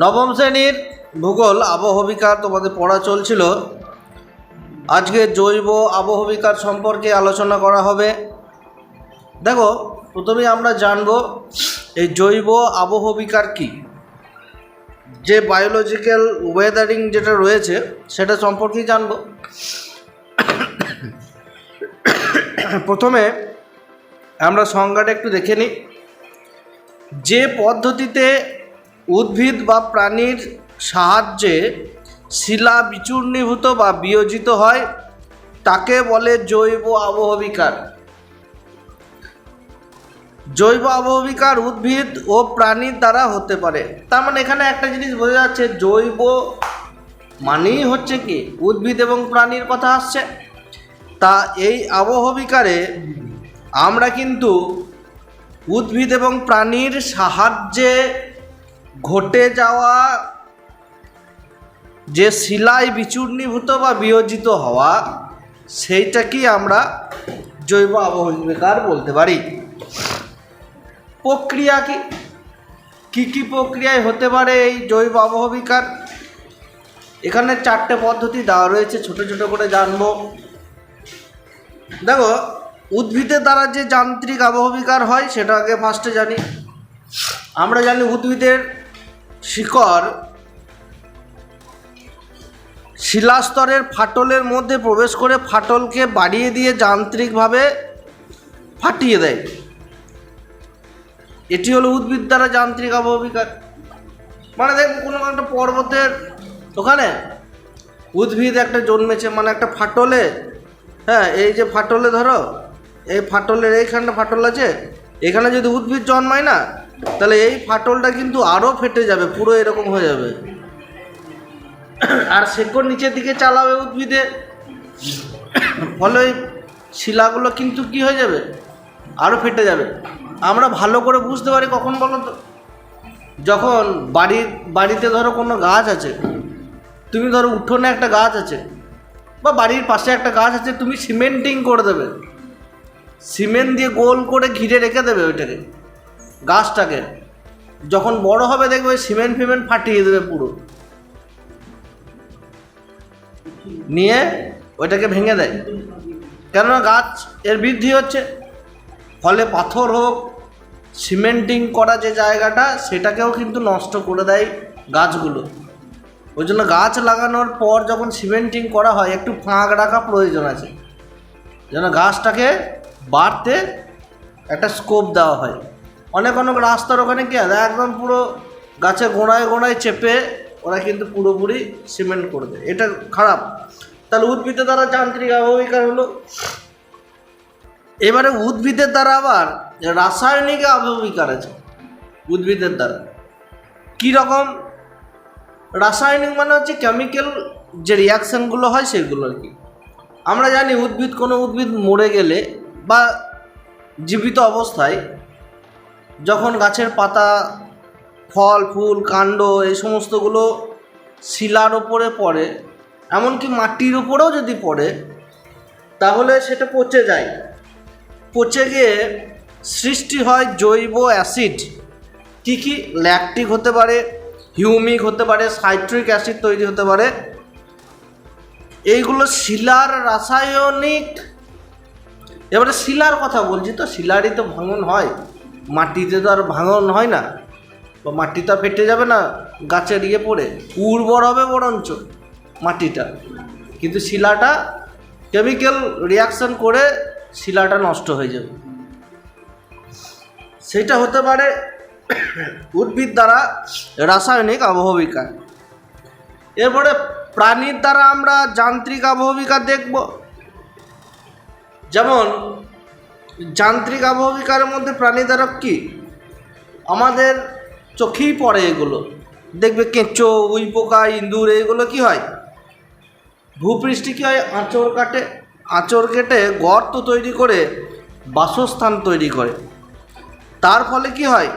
নবম শ্রেণির ভূগোল আবহবিকার তোমাদের পড়া চলছিল। আজকে জৈব আবহবিকার সম্পর্কে আলোচনা করা হবে। দেখো, প্রথমেই আমরা জানব এই জৈব আবহবিকার কি? যে বায়োলজিক্যাল ওয়েদারিং যেটা রয়েছে, সেটা সম্পর্কেই জানব। প্রথমে আমরা সংজ্ঞাটা একটু দেখে নিই। যে পদ্ধতিতে উদ্ভিদ বা প্রাণীর সাহায্যে শিলা বিচূর্ণীভূত বা বিয়োজিত হয়, তাকে বলে জৈব আবহবিকার। জৈব আবহবিকার উদ্ভিদ ও প্রাণীর দ্বারা হতে পারে। তার মানে এখানে একটা জিনিস বোঝা যাচ্ছে, জৈব মানেই হচ্ছে কি, উদ্ভিদ এবং প্রাণীর কথা আসছে। তা এই আবহবিকারে আমরা কিন্তু উদ্ভিদ এবং প্রাণীর সাহায্যে ঘটে যাওয়া যে শিলায় বিচূর্ণীভূত বা বিয়োজিত হওয়া, সেইটাকেই আমরা জৈব আবহবিকার বলতে পারি। প্রক্রিয়া কি? কী কী প্রক্রিয়ায় হতে পারে এই জৈব আবহবিকার? এখানে চারটে পদ্ধতি দেওয়া রয়েছে, ছোট ছোট করে জানব। দেখো উদ্ভিদের দ্বারা যে যান্ত্রিক আবহবিকার হয় সেটা আগে ফার্স্টে জানি। আমরা জানি উদ্ভিদের শিকড় শিলাস্তরের ফাটলের মধ্যে প্রবেশ করে ফাটলকে বাড়িয়ে দিয়ে যান্ত্রিকভাবে ফাটিয়ে দেয়। এটি হলো উদ্ভিদ দ্বারা যান্ত্রিক আবহবিকার। মানে দেখ কোনো একটা পর্বতের ওখানে উদ্ভিদ একটা জন্মেছে মানে একটা ফাটলে হ্যাঁ এই যে ফাটলে ধরো, এই ফাটলের এইখানটা ফাটল আছে, এখানে যদি উদ্ভিদ জন্মায় না তাহলে এই ফাটলটা কিন্তু আরও ফেটে যাবে, পুরো এরকম হয়ে যাবে। আর শেকড় নিচের দিকে চালাবে উদ্ভিদে। ফলে শিলাগুলো কিন্তু কি হয়ে যাবে? আরও ফেটে যাবে। আমরা ভালো করে বুঝতে পারি কখন বলো তো? যখন বাড়ির, বাড়িতে ধরো কোনো গাছ আছে, তুমি ধরো উঠোনে একটা গাছ আছে, বা বাড়ির পাশে একটা গাছ আছে, তুমি সিমেন্টিং করে দেবে। সিমেন্ট দিয়ে গোল করে ঘিরে রেখে দেবে ওইটাকে। গাছটাকে। যখন বড় হবে দেখবে সিমেন্ট ফিমেন্ট ফাটিয়ে দেবে পুরো। নিয়ে ওইটাকে ভেঙে দেয়। কেননা গাছ এর বৃদ্ধি হচ্ছে। ফলে পাথর হোক, সিমেন্টিং করা যে জায়গাটা, সেটাকেও কিন্তু নষ্ট করে দেয় গাছগুলো। ওই জন্য গাছ লাগানোর পর যখন সিমেন্টিং করা হয়, একটু ফাঁক রাখা প্রয়োজন আছে। যেন গাছটাকে বাড়তে একটা স্কোপ দেওয়া হয়। অনেক অনেক রাস্তার ওখানে কি আছে? একদম পুরো গাছে গোড়ায় গোড়ায় চেপে ওরা কিন্তু পুরোপুরি সিমেন্ট করে দেয়। এটা খারাপ। তাহলে উদ্ভিদের দ্বারা যান্ত্রিক আবহবিকার হলো। এবারে উদ্ভিদের দ্বারা আবার রাসায়নিক আবহবিকার আছে। উদ্ভিদের দ্বারা। কী রকম? রাসায়নিক মানে হচ্ছে কেমিক্যাল যে রিয়াকশানগুলো হয় সেগুলো আর কি। আমরা জানি উদ্ভিদ কোনো উদ্ভিদ মরে গেলে বা জীবিত অবস্থায় যখন গাছের পাতা, ফল, ফুল, কাণ্ড এই সমস্তগুলো শিলার ওপরে পড়ে, এমনকি মাটির উপরেও যদি পড়ে, তাহলে সেটা পচে যায়। পচে গিয়ে সৃষ্টি হয় জৈব অ্যাসিড। কী কী? ল্যাকটিক হতে পারে, হিউমিক হতে পারে, সাইট্রিক অ্যাসিড তৈরি হতে পারে। এইগুলো শিলার রাসায়নিক, এবারে শিলার কথা বলছি তো, শিলারই তো ভাঙন হয়। মাটিতে তো আর ভাঙন হয় না। বা মাটিটা ফেটে যাবে না, গাছের ইয়ে পড়ে। উর্বর হবে বরঞ্চ মাটিটা। কিন্তু শিলাটা কেমিক্যাল রিয়াকশন করে শিলাটা নষ্ট হয়ে যাবে। সেটা হতে পারে উদ্ভিদ দ্বারা রাসায়নিক আবহবিকার এরপরে প্রাণীর দ্বারা আমরা যান্ত্রিক আবহবিকার দেখব। যেমন যান্ত্রিক আবহবিকারের মধ্যে প্রাণী দ্বারা কি? আমাদের চোখেই পড়ে এগুলো। দেখবে কেঁচো, উই পোকা, ইঁদুর, এগুলো কি হয়? ভূপৃষ্ঠে কী হয়? আঁচড় কাটে। আঁচড় কেটে গর্ত তৈরি করে, বাসস্থান তৈরি করে। তার ফলে কি হয়?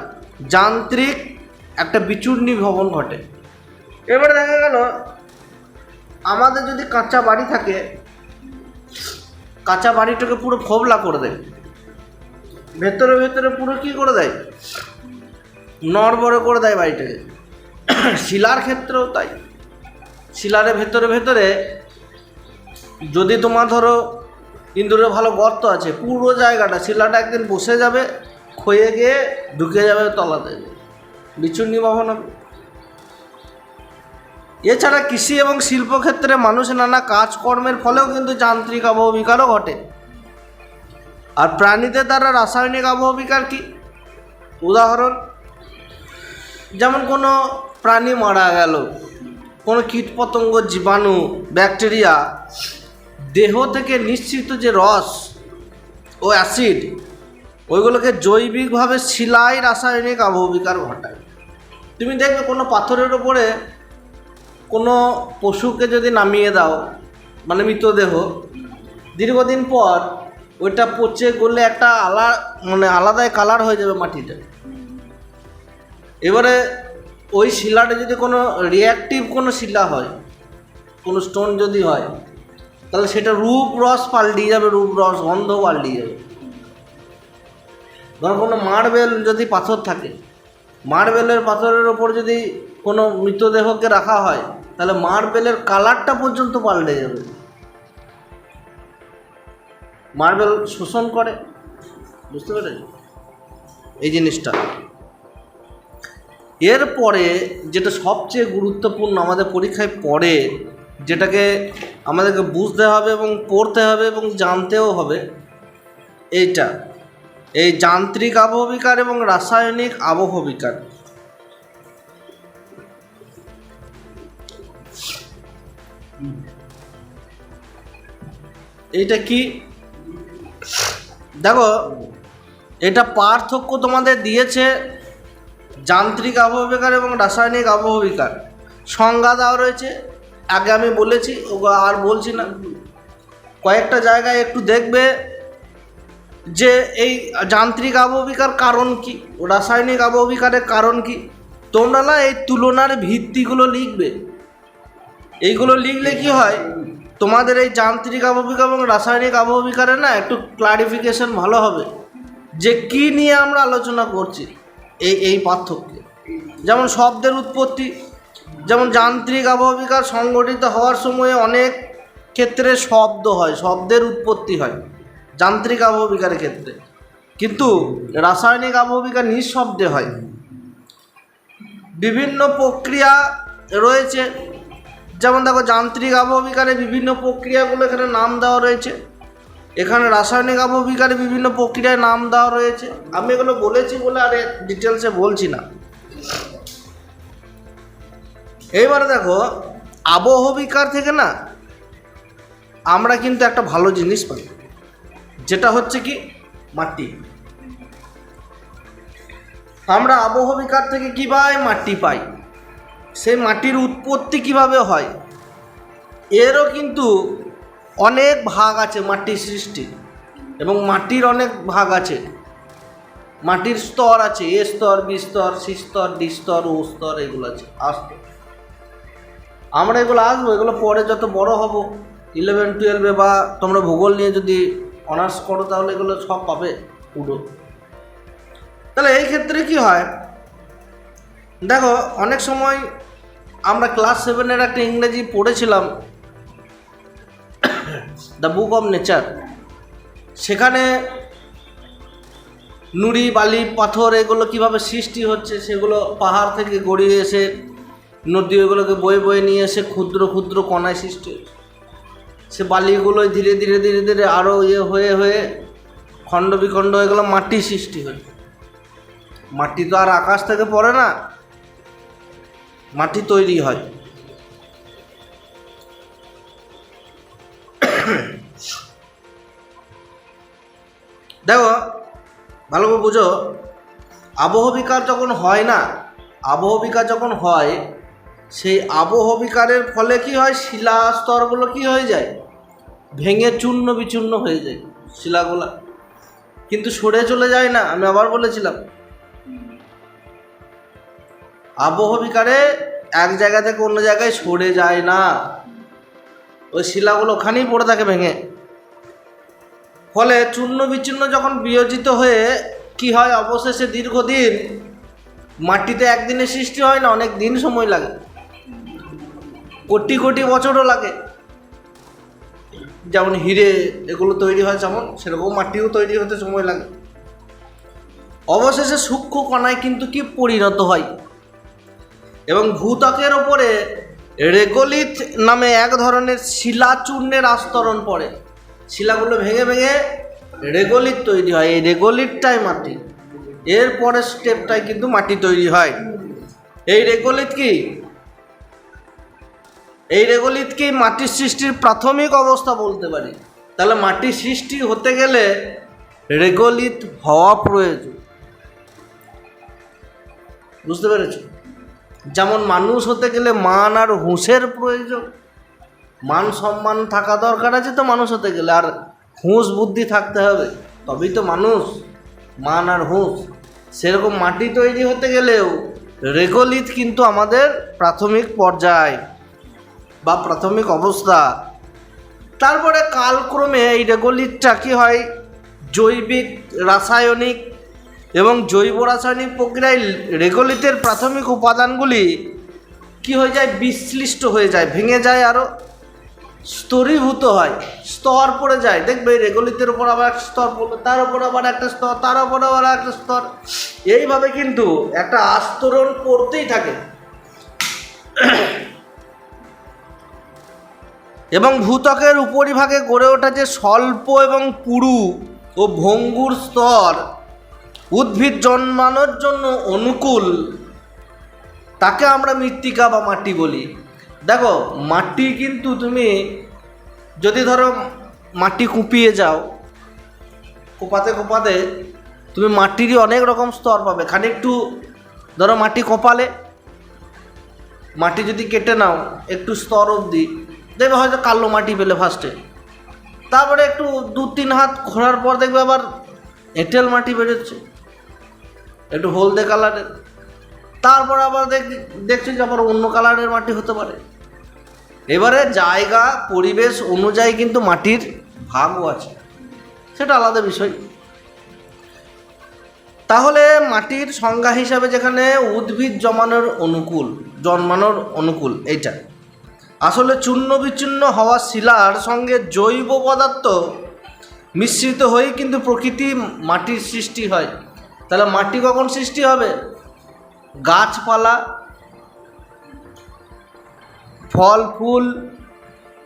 যান্ত্রিক একটা বিচূর্ণী ভবন ঘটে। এবারে দেখা গেল, আমাদের যদি কাঁচা বাড়ি থাকে, কাঁচা বাড়িটাকে পুরো ফোবলা করে দেয়। ভেতরে ভেতরে পুরো কি করে দেয়? নড়বড়ে করে দেয় বাড়িটাকে। শিলার ক্ষেত্রেও তাই। শিলারের ভেতরে ভেতরে যদি তোমার ধরো ইন্দুরে ভালো গর্ত আছে, পুরো জায়গাটা, শিলাটা একদিন বসে যাবে, ক্ষয়ে গিয়ে ঢুকে যাবে তলাতে। বিচুর নিবাহন হবে এছাড়া কৃষি এবং শিল্পক্ষেত্রে মানুষ নানা কাজকর্মের ফলেও কিন্তু যান্ত্রিক আবহবিকারও ঘটে। আর প্রাণীদের দ্বারা রাসায়নিক আবহবিকার কি? উদাহরণ, যেমন কোনো প্রাণী মারা গেল, কোনো কীটপতঙ্গ, জীবাণু, ব্যাকটেরিয়া, দেহ থেকে নিশ্চিত যে রস ও অ্যাসিড, ওইগুলোকে জৈবিকভাবে শিলাই রাসায়নিক আবহবিকার ঘটায়। তুমি দেখবে কোনো পাথরের ওপরে কোনো পশুকে যদি নামিয়ে দাও মানে মৃতদেহ, দীর্ঘদিন পর ওইটা পচে গলে একটা আলা মানে আলাদাই কালার হয়ে যাবে মাটিটা। এবারে ওই শিলাটা যদি কোনো রিয়াক্টিভ কোনো শিলা হয়, কোনো স্টোন যদি হয়, তাহলে সেটা রূপ রস পাল্টিয়ে যাবে, রূপ রস গন্ধ পাল্টিয়ে যাবে। ধর কোনো মার্বেল যদি পাথর থাকে মার্বেলের পাথরের ওপর যদি কোনো মৃতদেহকে রাখা হয়, তাহলে মার্বেলের কালারটা পর্যন্ত পাল্টে যাবে। মার্বেল শোষণ করে। বুঝতে পেরেছ এই জিনিসটা। এরপরে যেটা সবচেয়ে গুরুত্বপূর্ণ আমাদের পরীক্ষায় পড়ে, যেটাকে আমাদেরকে বুঝতে হবে এবং পড়তে হবে এবং জানতেও হবে, এইটা। এই যান্ত্রিক আবহবিকার এবং রাসায়নিক আবহবিকার। এইটা কি? দেখো, এটা পার্থক্য তোমাদের দিয়েছে যান্ত্রিক আবহবিকার এবং রাসায়নিক আবহবিকার। সংজ্ঞা দেওয়া রয়েছে, আগে আমি বলেছি আর বলছি না। কয়েকটা জায়গায় একটু দেখবে যে এই যান্ত্রিক আবহবিকার কারণ কি, রাসায়নিক আবহবিকারের কারণ কি। তোমরা না এই তুলনার ভিত্তিগুলো লিখবে। এইগুলো লিখলে কি হয়? তোমাদের এই যান্ত্রিক আবহবিকা এবং রাসায়নিক আবহবিকারে না একটু ক্লারিফিকেশন ভালো হবে যে কি নিয়ে আমরা আলোচনা করছি এই এই পার্থক্যে। যেমন শব্দের উৎপত্তি, যেমন যান্ত্রিক আবহবিকার সংগঠিত হওয়ার সময়ে অনেক ক্ষেত্রে শব্দ হয়, শব্দের উৎপত্তি হয়, যান্ত্রিক আবহবিকারের ক্ষেত্রে। কিন্তু রাসায়নিক আবহবিকা নিঃশব্দে হয়। বিভিন্ন প্রক্রিয়া রয়েছে যেমন দেখো যান্ত্রিক আবহবিকারে বিভিন্ন প্রক্রিয়াগুলো এখানে নাম দেওয়া রয়েছে। এখানে রাসায়নিক আবহবিকারে বিভিন্ন প্রক্রিয়ায় নাম দেওয়া রয়েছে। আমি এগুলো বলেছি বলে আর ডিটেলসে বলছি না। এইবারে দেখো, আবহবিকার থেকে না আমরা কিন্তু একটা ভালো জিনিস পাই, যেটা হচ্ছে কি মাটি। আমরা আবহবিকার থেকে কী পাই? মাটি পাই। সেই মাটির উৎপত্তি কীভাবে হয়? এরও কিন্তু অনেক ভাগ আছে মাটির সৃষ্টি এবং মাটির অনেক ভাগ আছে। মাটির স্তর আছে, এ স্তর, বি স্তর, সি স্তর, ডি স্তর, ও স্তর, এগুলো আছে আসতো আমরা এগুলো আসব, এগুলো পরে যত বড় হব ইলেভেন টুয়েলভে বা তোমরা ভূগোল নিয়ে যদি অনার্স করো তাহলে এগুলো সব পাবে পুরো। তাহলে এই ক্ষেত্রে কি হয়? দেখো, অনেক সময় আমরা ক্লাস সেভেনের একটা ইংরেজি পড়েছিলাম দ্য বুক অফ নেচার সেখানে নুড়ি, বালি, পাথর, এগুলো কীভাবে সৃষ্টি হচ্ছে সেগুলো পাহাড় থেকে গড়িয়ে এসে, নদী ওগুলোকে বয়ে বয়ে নিয়ে এসে ক্ষুদ্র ক্ষুদ্র কণায় সৃষ্টি সে বালিগুলোই ধীরে ধীরে ধীরে ধীরে আরও ইয়ে হয়ে হয়ে খণ্ড বিখণ্ড হয়ে গেলো মাটি সৃষ্টি হয়েছে মাটি তো আর আকাশ থেকে পড়ে না। মাটি তৈরি হয়। দেখো ভালো করে বুঝো আবহবিকার যখন হয় না আবহবিকার যখন হয়, সেই আবহবিকারের ফলে কি হয়? শিলা স্তরগুলো কি হয়ে যায়? ভেঙে চূর্ণ বিচূর্ণ হয়ে যায় শিলাগুলা। কিন্তু সরে চলে যায় না, আমি আবার বলেছিলাম। আবহবিকারে এক জায়গা থেকে অন্য জায়গায় সরে যায় না। ওই শিলাগুলো ওখানেই পড়ে থাকে ভেঙে। ফলে চূর্ণ বিচ্ছিন্ন যখন বিয়োজিত হয়ে কি হয়, অবশেষে দীর্ঘদিন মাটিতে একদিনে সৃষ্টি হয় না, অনেক দিন সময় লাগে। কোটি কোটি বছরও লাগে। যেমন হিরে এগুলো তৈরি হয় যেমন, সেরকম মাটিও তৈরি হতে সময় লাগে। অবশেষে সূক্ষ্ম কণায় কিন্তু কি পরিণত হয়? এবং ভূত্বকের ওপরে রেগোলিথ নামে এক ধরনের শিলাচূর্ণের আস্তরণ পড়ে। শিলাগুলো ভেঙে ভেঙে রেগোলিথ তৈরি হয়। এই রেগোলিথটাই মাটি। এর পরের স্টেপটাই কিন্তু মাটি তৈরি হয়। এই রেগোলিথ কি? এই রেগোলিথকে মাটির সৃষ্টির প্রাথমিক অবস্থা বলতে পারি? তাহলে মাটির সৃষ্টি হতে গেলে রেগোলিথ হওয়া প্রয়োজন। বুঝতে পেরেছ? যেমন মানুষ হতে গেলে মান আর হুঁশের প্রয়োজন। মান সম্মান থাকা দরকার আছে তো মানুষ হতে গেলে, আর হুঁশ বুদ্ধি থাকতে হবে। তবেই তো মানুষ মান আর হুঁশ। সেরকম মাটি তৈরি হতে গেলেও রেগোলিথ কিন্তু আমাদের প্রাথমিক পর্যায় বা প্রাথমিক অবস্থা। তারপরে কালক্রমে এই রেগোলিথটা কী হয়? জৈবিক, রাসায়নিক এবং জৈব রাসায়নিক প্রক্রিয়ায় রেগোলিথের প্রাথমিক উপাদানগুলি কি হয়ে যায়? বিশ্লিষ্ট হয়ে যায়, ভেঙে যায় আরও স্তরীভূত হয়, স্তর পড়ে যায়। দেখবে এই রেগোলিথের উপর আবার একটা স্তর পড়ল, তার উপর আবার একটা স্তর, তার উপর আবার একটা স্তর। এইভাবে কিন্তু একটা আস্তরণ পড়তেই থাকে। এবং ভূত্বকের উপরিভাগে গড়ে ওঠা যে স্বল্প এবং পুরু ও ভঙ্গুর স্তর উদ্ভিদ জন্মানোর জন্য অনুকূল, তাকে আমরা মৃত্তিকা বা মাটি বলি। দেখো, মাটি কিন্তু তুমি যদি ধরো মাটি কুপিয়ে যাও, কোপাতে কোপাতে তুমি মাটিরই অনেক রকম স্তর পাবে। খানিকটু ধরো মাটি কোপালে, মাটি যদি কেটে নাও, একটু স্তর অবধি, দেখবে হয়তো কালো মাটি পেলে ফার্স্টে তারপরে একটু দু তিন হাত ঘোরার পর দেখবে আবার এঁটেল মাটি বেরোচ্ছে। একটু হলদে কালারের। তারপর আবার দেখ, দেখছি যে আবার অন্য কালারের মাটি হতে পারে। এবারে জায়গা, পরিবেশ অনুযায়ী কিন্তু মাটির ভাগও আছে। সেটা আলাদা বিষয়। তাহলে মাটির সংজ্ঞা হিসাবে যেখানে উদ্ভিদ জমানোর অনুকূল, জন্মানোর অনুকূল, এইটা। আসলে চূর্ণ বিচ্ছিন্ন হওয়া শিলার সঙ্গে জৈব পদার্থ মিশ্রিত হয়েই কিন্তু প্রকৃতি মাটির সৃষ্টি হয়। তাহলে মাটি কখন সৃষ্টি হবে? গাছপালা, ফল, ফুল,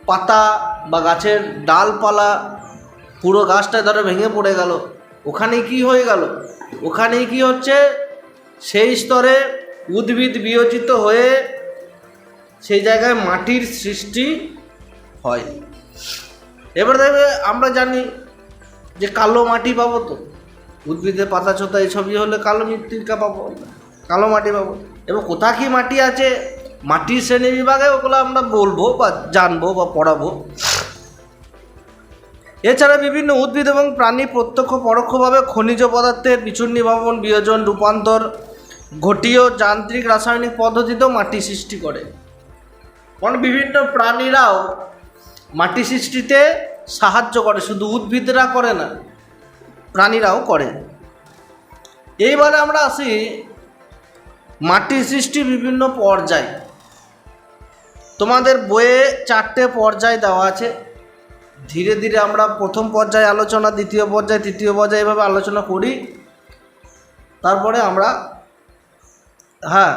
পাতা বা গাছের ডালপালা, পুরো গাছটা ধরো ভেঙে পড়ে গেল। ওখানে কি হয়ে গেল? ওখানেই কি হচ্ছে? সেই স্তরে উদ্ভিদ বিয়োজিত হয়ে সেই জায়গায় মাটির সৃষ্টি হয়। এবার দেখবে আমরা জানি যে কালো মাটি পাবো তো। উদ্ভিদের পাতা চোতা এইসবই হলে কালো মৃত্তিকা পাবো কালো মাটি পাবো। এবং কোথা কি মাটি আছে মাটির শ্রেণি বিভাগে ওগুলো আমরা বলব বা জানব বা পড়াবো। এছাড়া বিভিন্ন উদ্ভিদ এবং প্রাণী প্রত্যক্ষ পরোক্ষভাবে খনিজ পদার্থের বিচূর্ণী ভবন, বিয়োজন, রূপান্তর ঘটিয়ে যান্ত্রিক রাসায়নিক পদ্ধতিতেও মাটি সৃষ্টি করে। মানে বিভিন্ন প্রাণীরাও মাটি সৃষ্টিতে সাহায্য করে, শুধু উদ্ভিদরা করে না প্রাণীরাও করে। এইবারে আমরা আসি মাটি সৃষ্টি বিভিন্ন পর্যায়। তোমাদের বইয়ে চারটে পর্যায় দেওয়া আছে। ধীরে ধীরে আমরা প্রথম পর্যায়ে আলোচনা, দ্বিতীয় পর্যায়ে, তৃতীয় পর্যায়ে এভাবে আলোচনা করি। তারপরে আমরা হ্যাঁ।